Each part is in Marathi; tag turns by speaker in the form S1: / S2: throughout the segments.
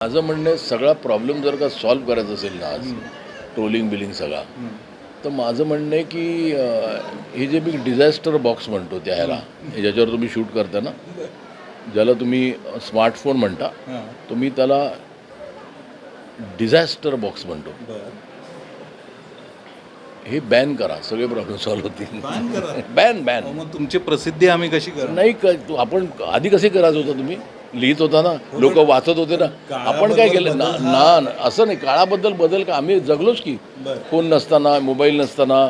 S1: माझं म्हणणं सगळा प्रॉब्लेम जर का सॉल्व्ह करायचा असेल ना आज ट्रोलिंग बिलिंग सगळा तर माझं म्हणणं आहे की हे जे मी डिझास्टर बॉक्स म्हणतो त्या ह्याला ज्याच्यावर तुम्ही शूट करता ना ज्याला तुम्ही स्मार्टफोन म्हणता तुम्ही त्याला डिझास्टर बॉक्स म्हणतो. हे बॅन करा सगळे प्रॉब्लेम सॉल्व्ह होतील. बॅन बॅन
S2: तुमची प्रसिद्धी आम्ही कशी करणार?
S1: नाही आपण आधी कसे करायचं होतं तुम्ही? लिहित होता ना लोक वाचत होते ना. आपण काय केलं? ना ना असं नाही. काळाबद्दल बदल का? आम्ही जगलोच की. फोन नसताना मोबाईल नसताना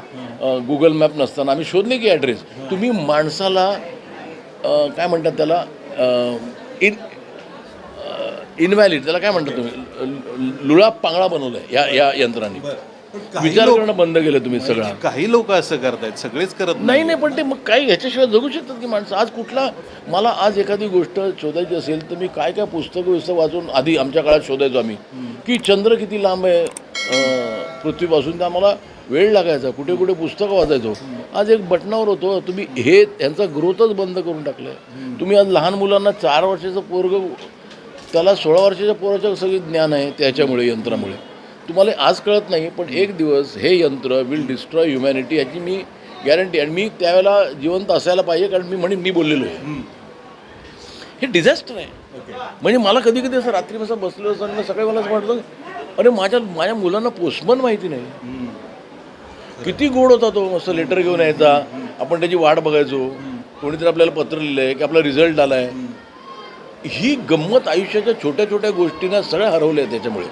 S1: गुगल मॅप नसताना. आम्ही शोधले की ॲड्रेस तुम्ही माणसाला काय म्हणतात त्याला? इन इनव्हॅलिड त्याला काय म्हणतात तुम्ही? लुळा पांगळा बनवलाय या या यंत्राने. विचार करणं बंद केलं तुम्ही सगळं.
S2: काही लोक असं करतायत सगळेच करत
S1: नाही नाही पण ते मग काही ह्याच्याशिवाय जगू शकतात की माणसं? आज कुठला मला आज एखादी गोष्ट शोधायची असेल तर मी काय काय पुस्तकं पुस्तक वाचून आधी आमच्या काळात शोधायचो आम्ही. की चंद्र किती लांब आहे? पृथ्वीपासून तर आम्हाला वेळ लागायचा. कुठे कुठे पुस्तकं वाचायचो. आज एक बटनावर होतो तुम्ही हे यांचा ग्रोथच बंद करून टाकलं तुम्ही आज लहान मुलांना चार वर्षाचं पोरग त्याला सोळा वर्षाच्या पोराचं सगळं ज्ञान आहे त्याच्यामुळे यंत्रामुळे. तुम्हाला आज कळत नाही पण एक दिवस हे यंत्र विल डिस्ट्रॉय ह्युमॅनिटी याची मी गॅरंटी आणि मी त्यावेळेला जिवंत असायला पाहिजे कारण मी म्हणेन मी बोललेलो आहे. हे डिझास्टर आहे. म्हणजे मला कधी कधी असं रात्री असं बसलो असं आणि सकाळी मला असं वाटतं अरे माझ्या माझ्या मुलांना पोस्टमन माहिती नाही. किती गोड होता तो मस्त लेटर घेऊन यायचा. आपण त्याची वाट बघायचो. कोणीतरी आपल्याला पत्र लिहिलं आहे की आपला रिझल्ट आला आहे ही गंमत आयुष्याच्या छोट्या छोट्या गोष्टींना सगळ्या हरवल्या त्याच्यामुळे.